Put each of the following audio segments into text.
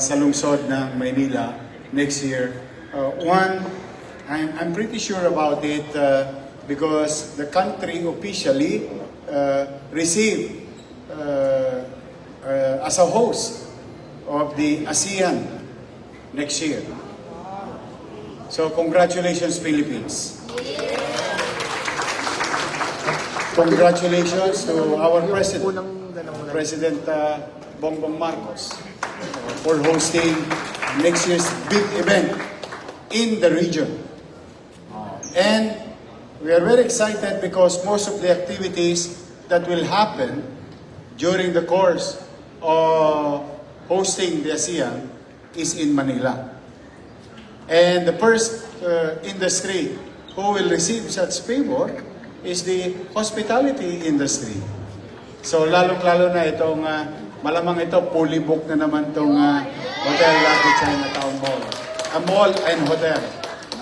sa lungsod ng Maynila next year. Uh, one, I'm, I'm pretty sure about it uh, because the country officially uh, received uh, uh, as a host of the ASEAN next year. So congratulations Philippines. Congratulations to our president, President uh, Bongbong Marcos for hosting next year's big event in the region. And we are very excited because most of the activities that will happen during the course of hosting the ASEAN is in Manila. And the first uh, industry who will receive such favor is the hospitality industry. So lalong-lalo na itong uh, malamang ito fully booked na naman itong uh, Hotel Lucky Chinatown Mall. A mall and hotel.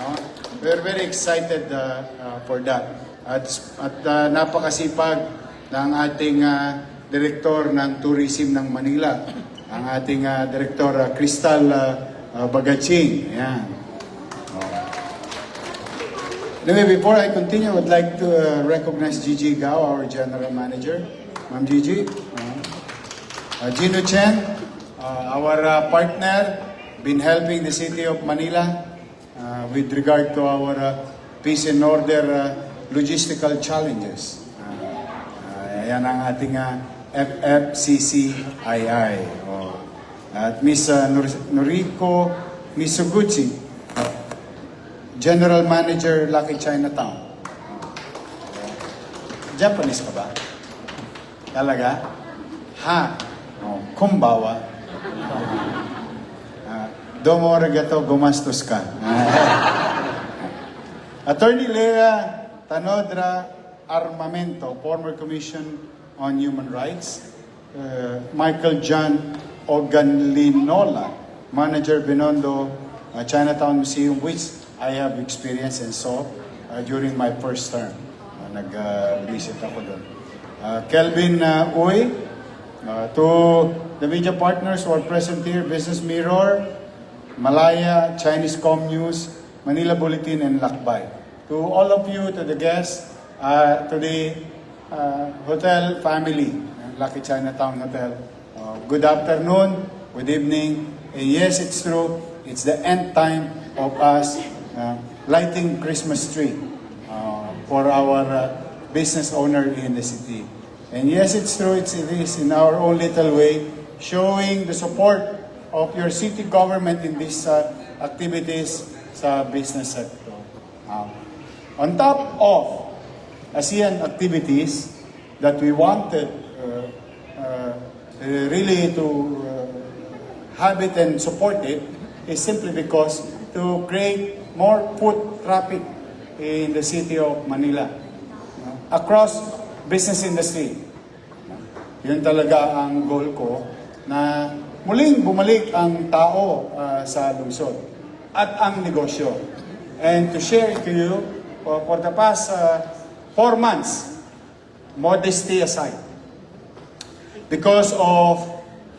No? We're very excited uh, uh, for that. At, at uh, napakasipag ng ating uh, direktor ng tourism ng Manila. Ang ating uh, direktor uh, Crystal uh, uh, Bagaching. Ayan. Anyway, before I continue, I would like to uh, recognize Gigi Gao, our General Manager. Ma'am Gigi. Uh, Gino Chen, uh, our uh, partner, been helping the City of Manila uh, with regard to our uh, peace and order uh, logistical challenges. Uh, uh, yan ang ating uh, FFCCII. Oh. At Miss uh, Nor- Noriko Misuguchi, General Manager, Lucky Chinatown. Japanese ka ba? Talaga? Ha? Oh, kumbawa. Ah, domo arigato, gumastos ka. Attorney Lea Tanodra Armamento, former Commission on Human Rights. Uh, Michael John Oganlinola, Manager Binondo uh, Chinatown Museum, which I have experienced and saw uh, during my first term. Uh, Nag-visit ako doon. Uh, Kelvin uh, uh, to the media partners who are present here, Business Mirror, Malaya, Chinese Com News, Manila Bulletin, and Lakbay. To all of you, to the guests, uh, to the uh, hotel family, Lucky Chinatown Hotel, uh, good afternoon, good evening, and yes, it's true, it's the end time of us uh, lighting Christmas tree uh, for our uh, business owner in the city. And yes, it's true, it's, it is in our own little way, showing the support of your city government in these uh, activities sa business sector. Uh, on top of ASEAN activities that we wanted uh, uh, really to uh, have it and support it is simply because to create more foot traffic in the city of Manila no? across business industry. Yun talaga ang goal ko na muling bumalik ang tao uh, sa lungsod at ang negosyo. And to share to you, for, for the past uh, four months, modesty aside, because of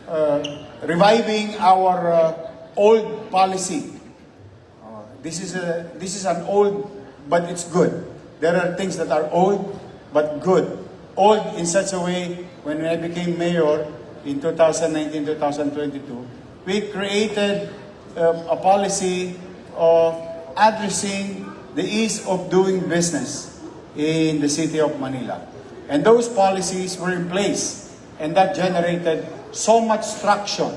uh, reviving our uh, old policy. Uh, this is a this is an old, but it's good. There are things that are old but good. Old in such a way when I became mayor in 2019-2022, we created uh, a policy of addressing the ease of doing business in the city of Manila. And those policies were in place and that generated so much traction,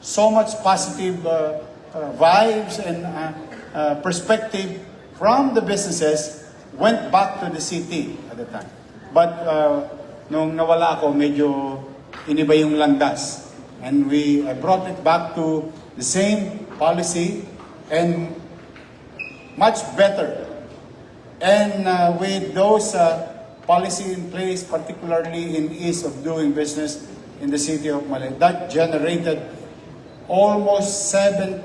so much positive uh, uh, vibes and uh, uh, perspective from the businesses went back to the city at the time. But uh, nung nawala ako, medyo iniba yung landas. And we I brought it back to the same policy and much better. And uh, with those uh, policy in place, particularly in ease of doing business in the city of Malay, that generated almost 7,000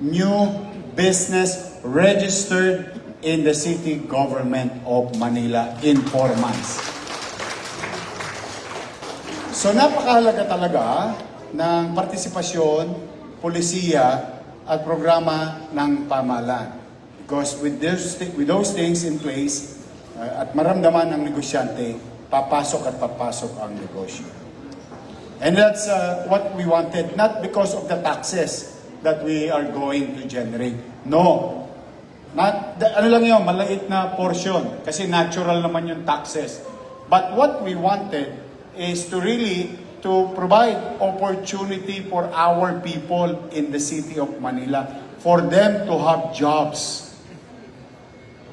new business registered in the city government of Manila in four months. So napakahalaga talaga ng partisipasyon polisiya at programa ng pamahalaan. Because with those, with those things in place, uh, at maramdaman ng negosyante, papasok at papasok ang negosyo. And that's uh, what we wanted, not because of the taxes that we are going to generate. No. Not, ano lang yun, malait na portion. Kasi natural naman yung taxes. But what we wanted is to really to provide opportunity for our people in the city of Manila for them to have jobs.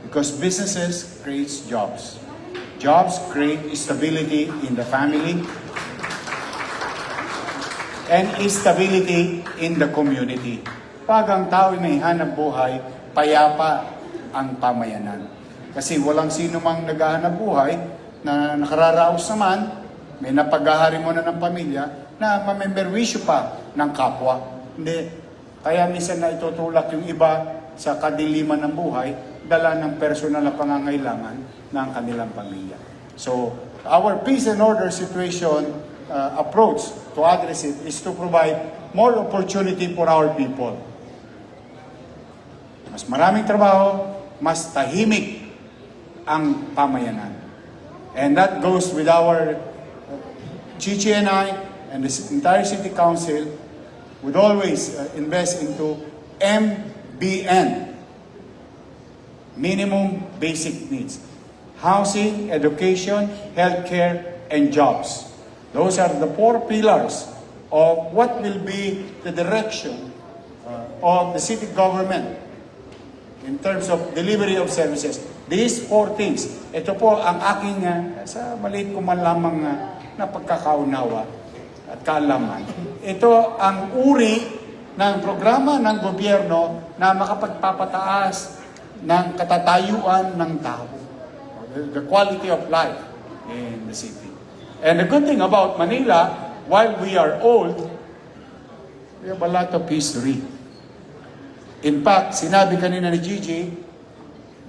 Because businesses creates jobs. Jobs create stability in the family, and stability in the community. Pag ang tao may hanap buhay, payapa ang pamayanan. Kasi walang sino mang naghahanap buhay na nakararaos naman, may napaghahari mo na ng pamilya, na mamemberwisyo pa ng kapwa. Hindi. Kaya minsan na itutulak yung iba sa kadiliman ng buhay, dala ng personal na pangangailangan ng kanilang pamilya. So, our peace and order situation uh, approach to address it is to provide more opportunity for our people. Mas maraming trabaho, mas tahimik ang pamayanan. And that goes with our uh, Chichi and I and the entire city council would always uh, invest into MBN, minimum basic needs. Housing, education, healthcare, and jobs. Those are the four pillars of what will be the direction uh, of the city government in terms of delivery of services. These four things. Ito po ang aking, uh, sa maliit ko man lamang uh, na pagkakaunawa at kaalaman. Ito ang uri ng programa ng gobyerno na makapagpapataas ng katatayuan ng tao. The quality of life in the city. And the good thing about Manila, while we are old, we have a lot of history. In fact, sinabi kanina ni Gigi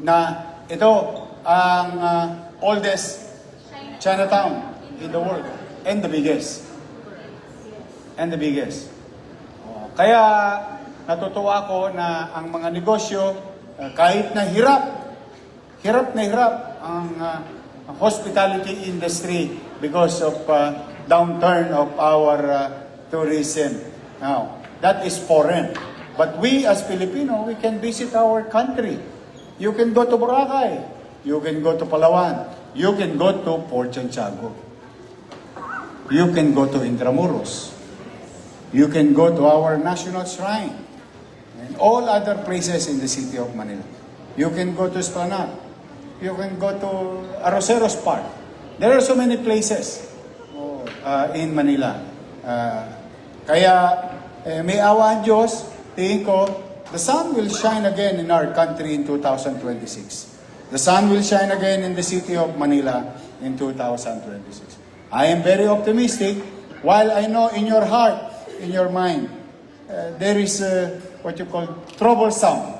na ito ang uh, oldest Chinatown in the world and the biggest. And the biggest. Oh, Kaya natutuwa ako na ang mga negosyo uh, kahit na hirap, hirap na hirap ang uh, hospitality industry because of uh, downturn of our uh, tourism. Now, that is foreign. But we as Filipino, we can visit our country. You can go to Boracay. You can go to Palawan. You can go to Port Santiago. You can go to Intramuros. You can go to our national shrine. And all other places in the city of Manila. You can go to Esplanade. You can go to Arroceros Park. There are so many places uh, in Manila. Uh, kaya eh, may awa ang Diyos, tingin ko, the sun will shine again in our country in 2026. The sun will shine again in the city of Manila in 2026. I am very optimistic while I know in your heart, in your mind, uh, there is uh, what you call troublesome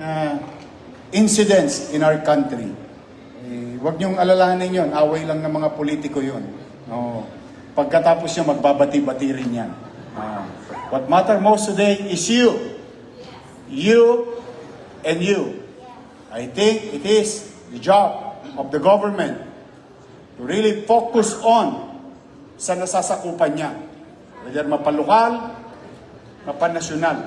uh, incidents in our country. Eh, huwag niyong alalahanin yon, away lang ng mga politiko yon. No. Pagkatapos niya, magbabati-bati rin yan. Ah. What matter most today is you. You and you. I think it is the job of the government to really focus on sa nasasakupan niya. Whether mapalokal, mapanasyonal.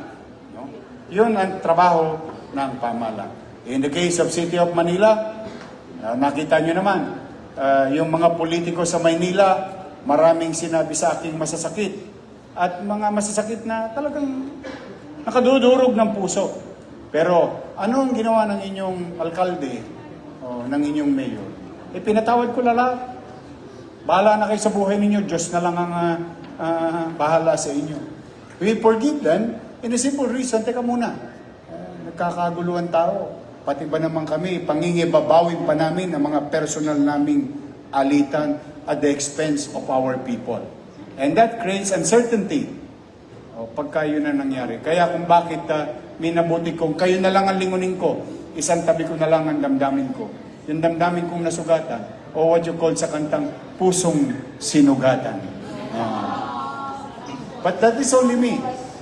No? Yun ang trabaho ng pamahalaan. In the case of City of Manila, uh, nakita nyo naman, uh, yung mga politiko sa Maynila, maraming sinabi sa aking masasakit. At mga masasakit na talagang nakadudurog ng puso. Pero ano ang ginawa ng inyong alkalde o ng inyong mayor? E pinatawad ko na lahat. Bahala na kayo sa buhay ninyo. Diyos na lang ang ah, bahala sa inyo. We forgive them in a simple reason. Teka muna. Uh, nagkakaguluhan tao. Pati ba naman kami, pangingibabawin pa namin ang mga personal naming alitan at the expense of our people. And that creates uncertainty. O, pagka yun na nangyari. Kaya kung bakit uh, minabuti kong kayo na lang ang lingunin ko, isang tabi ko na lang ang damdamin ko. Yung damdamin kong nasugatan, o what you call sa kantang pusong sinugatan. Ah. but that is only me.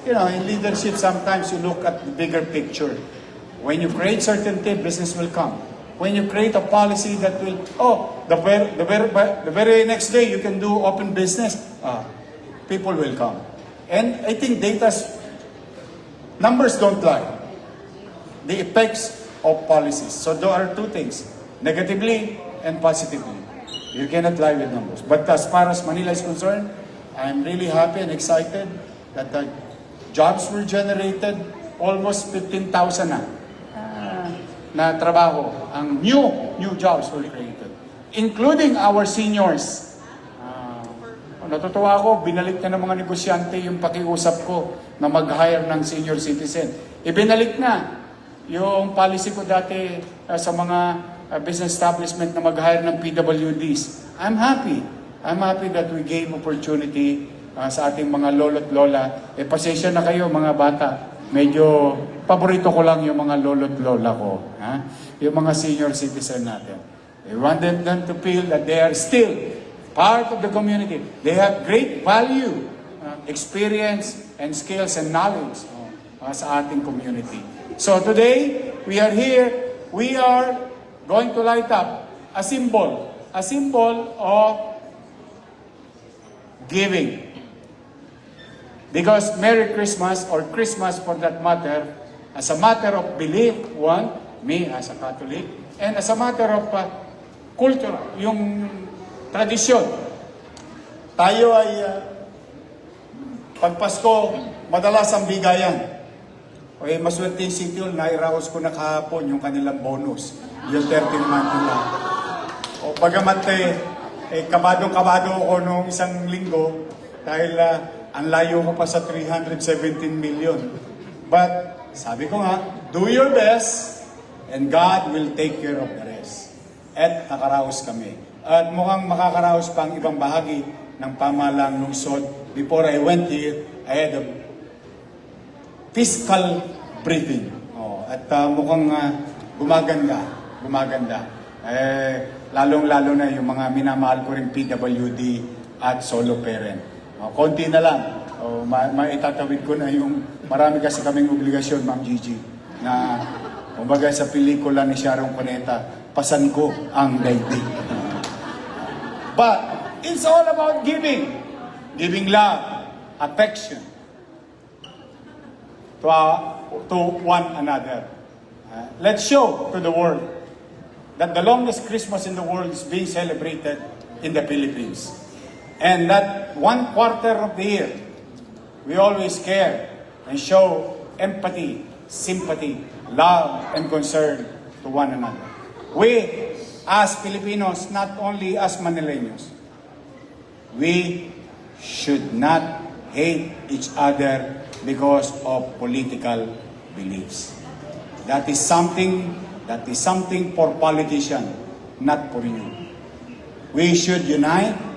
you know, in leadership, sometimes you look at the bigger picture. When you create certainty, business will come. When you create a policy that will, oh, the very, the very, the very next day you can do open business, ah, people will come. And I think data's numbers don't lie. The effects of policies. So there are two things, negatively and positively. You cannot lie with numbers. But as far as Manila is concerned, I'm really happy and excited that the jobs were generated, almost 15,000 na na trabaho. Ang new, new jobs were created. Including our seniors. Ah, natutuwa ako, binalik na ng mga negosyante yung pakiusap ko na mag-hire ng senior citizen. Ibinalik na yung policy ko dati ah, sa mga ah, business establishment na mag-hire ng PWDs. I'm happy. I'm happy that we gave opportunity ah, sa ating mga lolo't lola. Eh, pasensya na kayo mga bata. Medyo paborito ko lang yung mga lolo't lola ko. Ha? Yung mga senior citizen natin. We wanted them to feel that they are still part of the community. They have great value, uh, experience, and skills and knowledge uh, sa ating community. So today, we are here. We are going to light up a symbol, a symbol of giving. Because Merry Christmas, or Christmas for that matter, as a matter of belief, one, me as a Catholic, and as a matter of uh, culture, yung tradisyon. Tayo ay, uh, pag Pasko, madalas ang bigayan. O eh, maswerte yung City Hall, nairaos ko na kahapon yung kanilang bonus. Yung 13 month nila. O bagamat eh, eh kabadong-kabado ako noong isang linggo dahil ah, ang layo ko pa sa 317 million. But sabi ko nga, do your best and God will take care of the rest. At nakaraos kami. At mukhang makakaraos pa ang ibang bahagi ng pamalang lungsod. Before I went here, I had a fiscal briefing. Oh, at ah, mukhang ah, gumaganda, gumaganda. Eh, lalong-lalo na yung mga minamahal ko rin PWD at solo parent. Oh, konti na lang. Oh, ma maitatawid ko na yung marami kasi kaming obligasyon, Ma'am Gigi, na kumbaga sa pelikula ni Sharon Cuneta, pasan ko ang daigdig. But it's all about giving. Giving love, affection, to, uh, to one another. Uh, let's show to the world that the longest Christmas in the world is being celebrated in the Philippines. And that one quarter of the year, we always care and show empathy, sympathy, love, and concern to one another. We, as Filipinos, not only as Manileños, we should not hate each other because of political beliefs. That is something that is something for politicians, not for you. We should unite.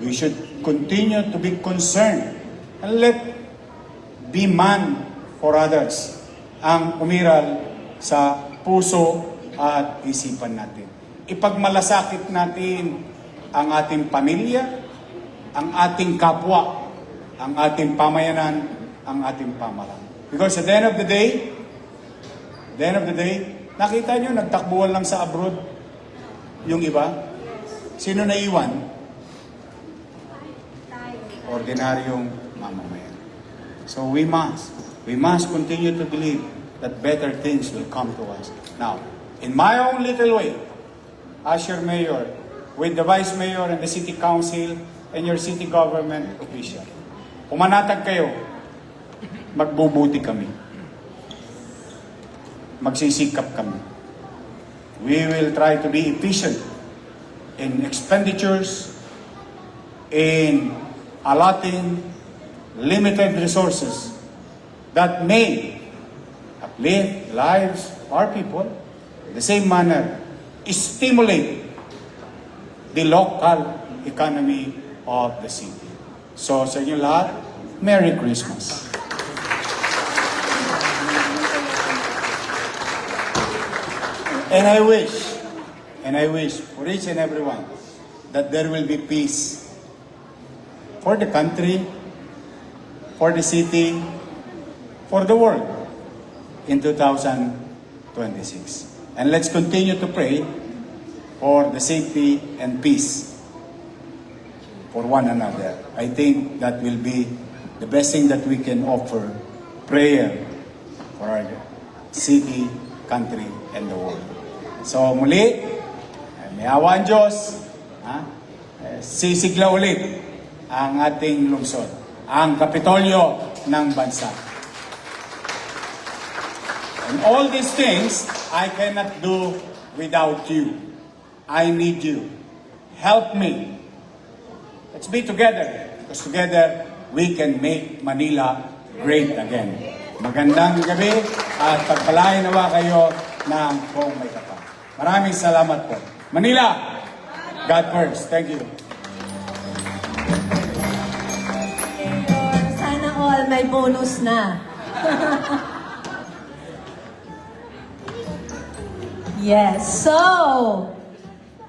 We should continue to be concerned and let be man for others ang umiral sa puso at isipan natin. Ipagmalasakit natin ang ating pamilya, ang ating kapwa, ang ating pamayanan, ang ating pamalan. Because at the end of the day, the end of the day, nakita nyo, nagtakbuhan lang sa abroad yung iba. Sino naiwan? Ordinaryong mamamayan. So we must, we must continue to believe that better things will come to us. Now, in my own little way, as your mayor, with the vice mayor and the city council and your city government official, pumanatag kayo, magbubuti kami. Magsisikap kami. We will try to be efficient in expenditures, in allotting limited resources that may uplift lives our people, in the same manner, stimulate the local economy of the city. So sa inyo lahat, Merry Christmas. And I wish, and I wish for each and everyone that there will be peace for the country, for the city, for the world in 2026. And let's continue to pray for the safety and peace for one another. I think that will be the best thing that we can offer prayer for our city, country, and the world. So muli, may awa ang Diyos, ha? Eh, sisigla ulit ang ating lungsod, ang kapitolyo ng bansa. And all these things, I cannot do without you. I need you. Help me. Let's be together. Because together, we can make Manila great again. Magandang gabi at pagpalain nawa kayo ng buong may kapal. Maraming salamat po. Manila, God first. Thank you. Bonus na. yes, so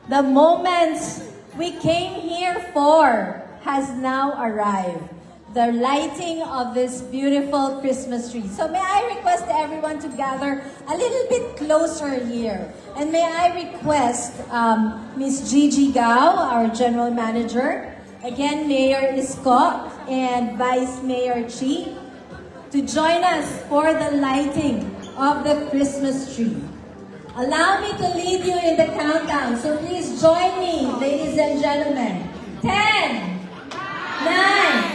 the moments we came here for has now arrived. The lighting of this beautiful Christmas tree. So may I request everyone to gather a little bit closer here. And may I request um, Miss Gigi Gao, our General Manager, again Mayor Isko, and Vice Mayor Chi, to join us for the lighting of the Christmas tree. Allow me to lead you in the countdown, so please join me, ladies and gentlemen. 10, 9,